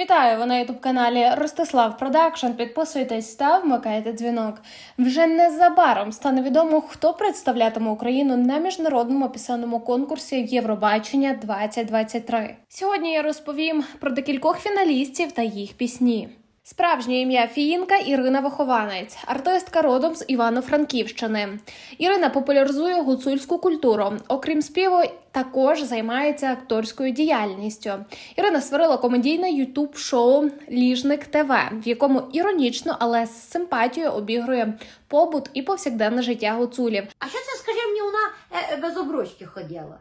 Вітаю! Ви на ютуб каналі Ростислав Продакшн. Підписуйтесь та вмикайте дзвінок. Вже незабаром стане відомо, хто представлятиме Україну на міжнародному пісенному конкурсі Євробачення 2023. Сьогодні я розповім про декількох фіналістів та їх пісні. Справжнє ім'я Фіїнка Ірина Вихованець, артистка родом з Івано-Франківщини. Ірина популяризує гуцульську культуру. Окрім співу, також займається акторською діяльністю. Ірина створила комедійне ютуб шоу Ліжник ТВ, в якому іронічно, але з симпатією обігрує побут і повсякденне життя гуцулів. А що це, скажи мені, вона е, без обручки ходила?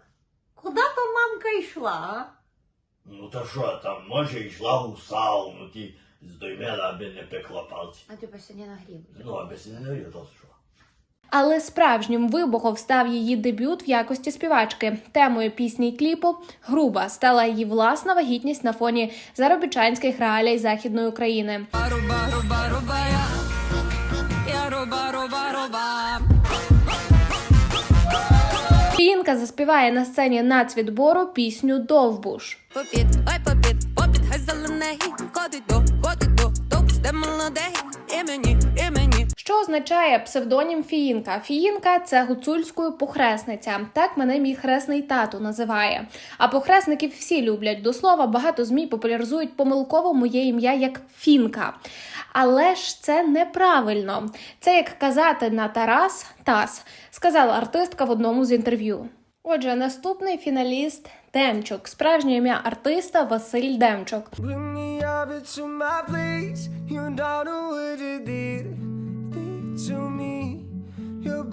Куди то мамка йшла? Ну та що, там може йшла у сауну, ті здоймела, аби не пекла пальці. А ти не нагрів. Ну, аби не навів, то що. Але справжнім вибухом став її дебют в якості співачки. Темою пісні й кліпу груба стала її власна вагітність на фоні заробітчанських реалій західної України. Руба, руба, руба, я. Я руба, руба, руба. Фіїнка заспіває на сцені нацвідбору пісню Довбуш. Попід, ой, попід, хай зелений. Ходить до, ходить до, до, де молодий. Імені, імені. Що означає псевдонім Фіїнка? Фіїнка це гуцульською похресниця. Так мене мій хресний тато називає. А похресників всі люблять. До слова, багато змі популяризують помилково моє ім'я як Фінка. Але ж це неправильно. Це як казати на Тарас Тас, сказала артистка в одному з інтерв'ю. Отже, наступний фіналіст Демчук, справжнє ім'я артиста Василь Демчук.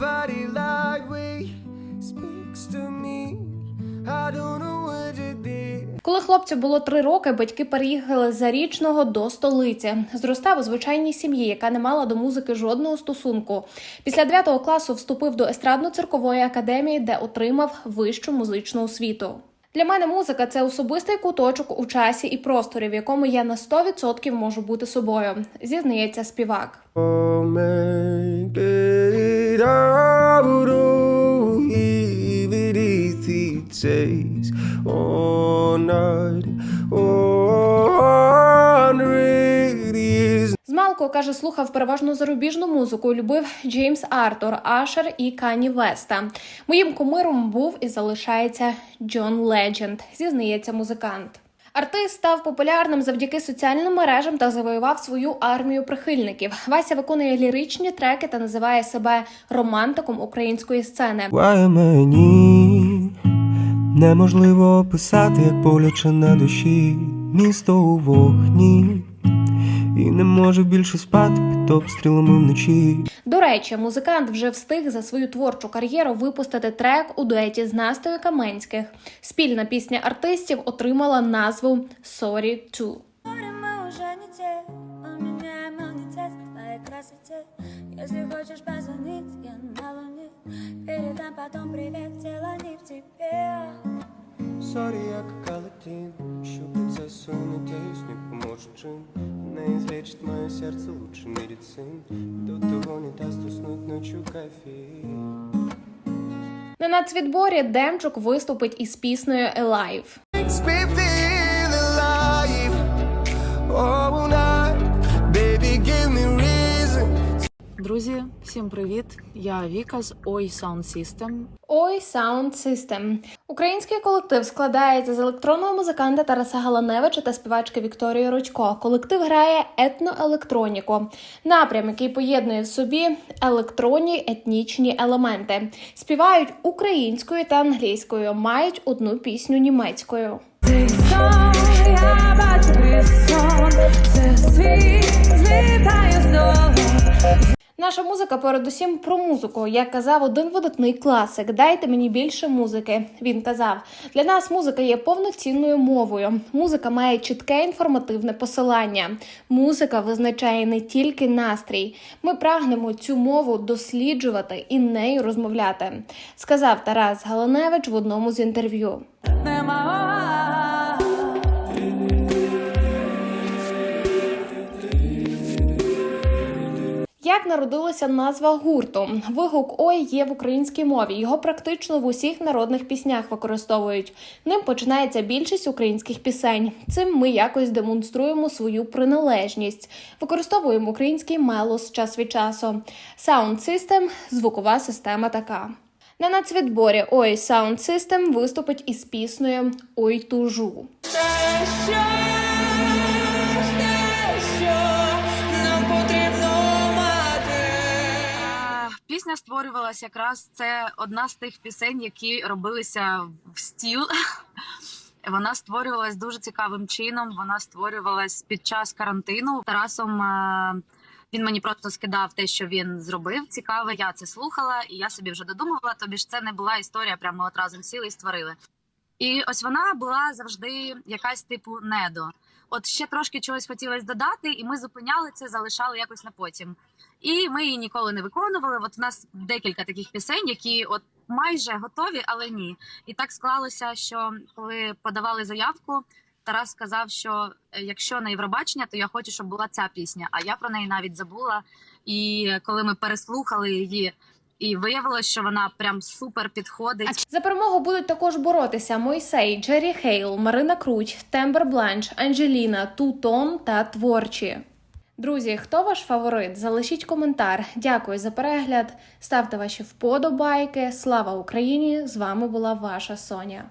Body lightweight speaks to me. I don't know what. Коли хлопцю було три роки, батьки переїхали з зарічного до столиці. Зростав у звичайній сім'ї, яка не мала до музики жодного стосунку. Після 9 класу вступив до естрадно-циркової академії, де отримав вищу музичну освіту. Для мене музика це особистий куточок у часі і просторі, в якому я на 100% можу бути собою, зізнається співак. Takes all night, hundred years. Змалку каже, слухав переважно зарубіжну музику. Любив Джеймс Артур, Ашер і Кані Веста. Моїм кумиром був і залишається Джон Ледженд, зізнається музикант. Артист став популярним завдяки соціальним мережам та завоював свою армію прихильників. Вася виконує ліричні треки та називає себе романтиком української сцени. Буває мені неможливо описати, як боляче на душі, місто у вогні, і не можу більше спати під обстрілами вночі. До речі, музикант вже встиг за свою творчу кар'єру випустити трек у дуеті з Настею Каменських. Спільна пісня артистів отримала назву Sorry to. Мы уже не те, поменяем иммунитет к твоей красоте Если хочешь позвонить, я на луне Передам потом привет, дело не в тебе Сорі, як калатін, що принцесу не десь не излечит моє серце лучше медицин. До того не дасть уснуть ночью кофеин На нацвідборі Демчук виступить із піснею Alive. Друзі, всім привіт! Я Віка з Oi Sound System. Ой Sound System. Український колектив складається з електронного музиканта Тараса Галаневича та співачки Вікторії Рудько. Колектив грає етноелектроніку, напрям, який поєднує в собі електронні етнічні елементи. Співають українською та англійською, мають одну пісню німецькою. Наша музика передусім про музику. Як казав один видатний класик, дайте мені більше музики. Він казав: для нас музика є повноцінною мовою. Музика має чітке інформативне посилання. Музика визначає не тільки настрій. Ми прагнемо цю мову досліджувати і нею розмовляти, сказав Тарас Галаневич в одному з інтерв'ю. Нема Як народилася назва гурту? Вигук Ой є в українській мові. Його практично в усіх народних піснях використовують. Ним починається більшість українських пісень. Цим ми якось демонструємо свою приналежність. Використовуємо український мелос час від часу. Sound System – звукова система така. На нацвідборі Ой Sound System виступить із піснею Ой тужу. Пісня створювалася якраз це одна з тих пісень, які робилися в стіл. Вона створювалась дуже цікавим чином. Вона створювалась під час карантину. Тарасом е, він мені просто скидав те, що він зробив. Цікаве. Я це слухала, і я собі вже додумувала. Тобі ж це не була історія, прямо от разом сіли і створили. І ось вона була завжди якась типу недо. От ще трошки чогось хотілося додати, і ми зупиняли це, залишали якось на потім. І ми її ніколи не виконували. От у нас декілька таких пісень, які от майже готові, але ні. І так склалося, що коли подавали заявку, Тарас сказав, що е, якщо на Євробачення, то я хочу, щоб була ця пісня. А я про неї навіть забула. І коли ми переслухали її, і виявилось, що вона прям супер підходить. За перемогу будуть також боротися Мойсей, Джері Хейл, Марина Круть, Тембер Бланш, Анджеліна, Тутон та Творчі. Друзі, хто ваш фаворит? Залишіть коментар. Дякую за перегляд. Ставте ваші вподобайки. Слава Україні! З вами була ваша Соня.